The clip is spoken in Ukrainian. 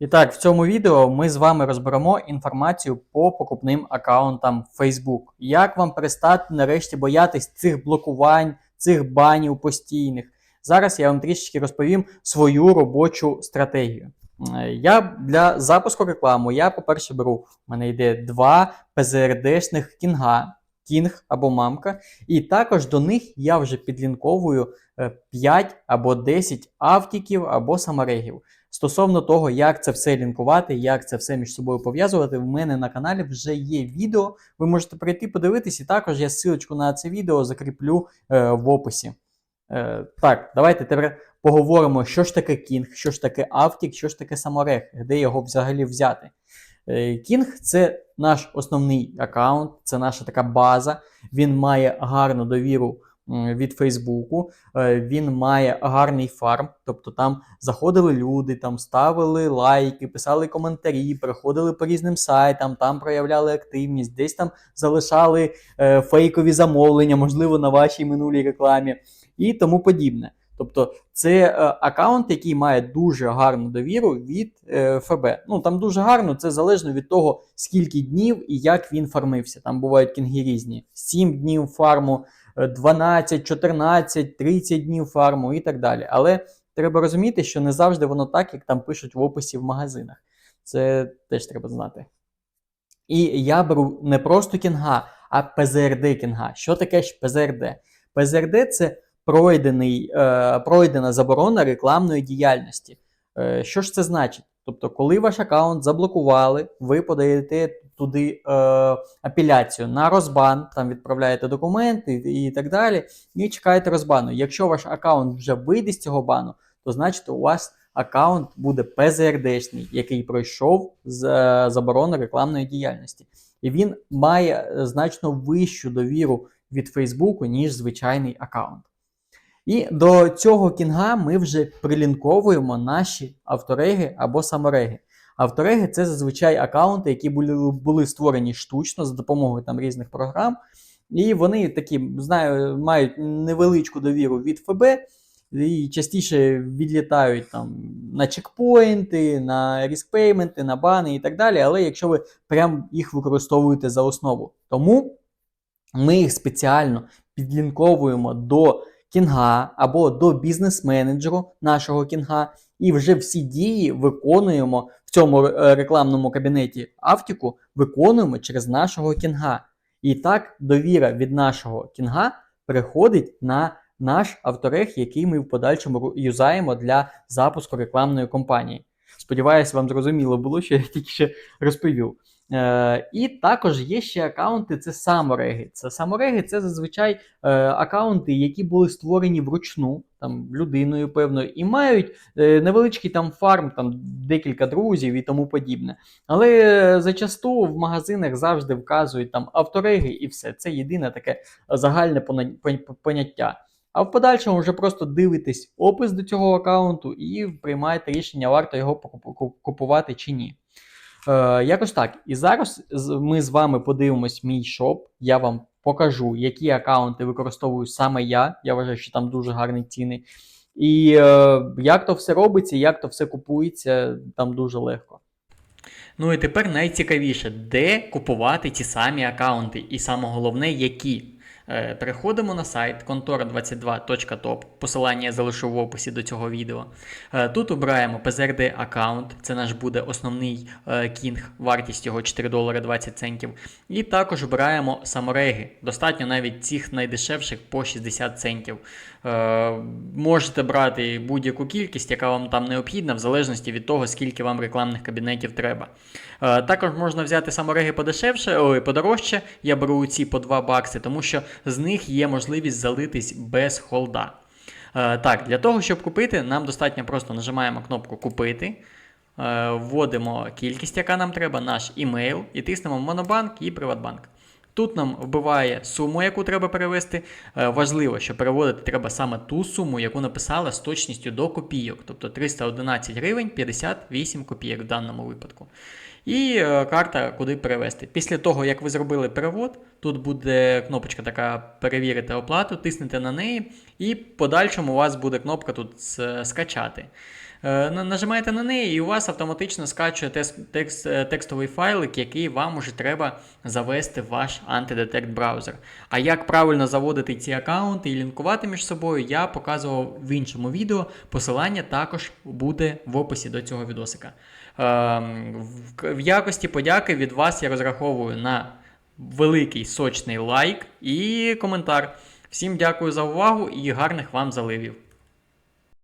І так, в цьому відео ми з вами розберемо інформацію по покупним аккаунтам Facebook. Як вам перестати нарешті боятись цих блокувань, цих банів постійних? Зараз я вам трішечки розповім свою робочу стратегію. Е, Я для запуску реклами, я, по-перше, беру, в мене йде два PZRD-шних кінга, кінг або мамка, і також до них я вже підлінковую е, 5 або 10 автіків або саморегів. Стосовно того, як це все лінкувати, як це все між собою пов'язувати, в мене на каналі вже є відео. Ви можете прийти подивитись, і також я ссылочку на це відео закріплю е, в описі. Е, так, давайте тепер поговоримо, що ж таке кінг, що ж таке автік, що ж таке саморег, де його взагалі взяти. Е, Кінг це наш основний аккаунт, це наша така база. Він має гарну довіру від Фейсбуку, е, він має гарний фарм, тобто там заходили люди, там ставили лайки, писали коментарі, переходили по різним сайтам, там проявляли активність, десь там залишали е, фейкові замовлення, можливо, на вашій минулій рекламі і тому подібне. Тобто це е, аккаунт, який має дуже гарну довіру від е, ФБ. Ну там дуже гарно, це залежно від того, скільки днів і як він фармився. Там бувають кінги різні: 7 днів фарму, 12, 14, 30 днів фарму і так далі. Але треба розуміти, що не завжди воно так, як там пишуть в описі в магазинах. Це теж треба знати. І я беру не просто кінга, а ПЗРД кінга. Що таке ж ПЗРД? ПЗРД це пройдений, е, пройдена заборона рекламної діяльності. Е, що ж це значить? Тобто, коли ваш аккаунт заблокували, ви подаєте туди е, апеляцію на розбан, там відправляєте документи і, і так далі, і чекаєте розбану. Якщо ваш аккаунт вже вийде з цього бану, то значить у вас аккаунт буде ПЗРДшний, який пройшов з е, заборони рекламної діяльності. І він має е, значно вищу довіру від Фейсбуку, ніж звичайний аккаунт. І до цього кінга ми вже прилінковуємо наші автореги або самореги. Автореги це зазвичай аккаунти, які були, були створені штучно за допомогою там різних програм. І вони такі, знаю, мають невеличку довіру від ФБ і частіше відлітають там на чекпоінти, на ріскпейменти, на бани і так далі. Але якщо ви прям їх використовуєте за основу, тому ми їх спеціально підлінковуємо до кінга або до бізнес-менеджеру нашого кінга, і вже всі дії виконуємо в цьому е, рекламному кабінеті Автіку, виконуємо через нашого кінга. І так довіра від нашого кінга переходить на наш авторег, який ми в подальшому юзаємо для запуску рекламної кампанії. Сподіваюся, вам зрозуміло було, що я тільки ще розповів. Е, і також є ще аккаунти, це самореги. Це самореги це зазвичай е, аккаунти, які були створені вручну там, людиною певною, і мають е, невеличкий там фарм, там декілька друзів і тому подібне. Але е, зачасту в магазинах завжди вказують там автореги і все. Це єдине таке загальне поняття. А в подальшому вже просто дивитесь опис до цього аккаунту і приймаєте рішення, варто його купувати чи ні. Е, якось так. І зараз ми з вами подивимось мій шоп. Я вам покажу, які аккаунти використовую саме я. Я вважаю, що там дуже гарні ціни. І е, як то все робиться, як то все купується, там дуже легко. Ну і тепер найцікавіше, де купувати ті самі аккаунти, і саме головне, які. Е, Переходимо на сайт kontora22.top, посилання я залишу в описі до цього відео. Е, Тут обираємо PZRD аккаунт, це наш буде основний е, кінг, вартість його 4 долари 20 центів. І також обираємо самореги. Достатньо навіть цих найдешевших по 60 центів. Можете брати будь-яку кількість, яка вам там необхідна, в залежності від того, скільки вам рекламних кабінетів треба. Також можна взяти самореги подешевше, ой, подорожче. Я беру ці по 2 бакси, тому що з них є можливість залитись без холда. Е, Так, для того, щоб купити, нам достатньо просто нажимаємо кнопку Купити, е, вводимо кількість, яка нам треба, наш імейл, і тиснемо Монобанк і Приватбанк. Тут нам вбиває суму, яку треба перевести. Е, Важливо, що переводити треба саме ту суму, яку написала з точністю до копійок, тобто 311 гривень 58 копійок в даному випадку. І е, карта, куди перевести. Після того, як ви зробили перевод, тут буде кнопочка така перевірити оплату, тиснете на неї, і в подальшому у вас буде кнопка тут скачати. Е, на- Нажимаєте на неї, і у вас автоматично скачує текст, е, текстовий файлик, який вам уже треба завести в ваш антидетект браузер. А як правильно заводити ці аккаунти і лінкувати між собою, я показував в іншому відео. Посилання також буде в описі до цього відосика. Ем, В якості подяки від вас я розраховую на великий сочний лайк і коментар. Всім дякую за увагу і гарних вам заливів.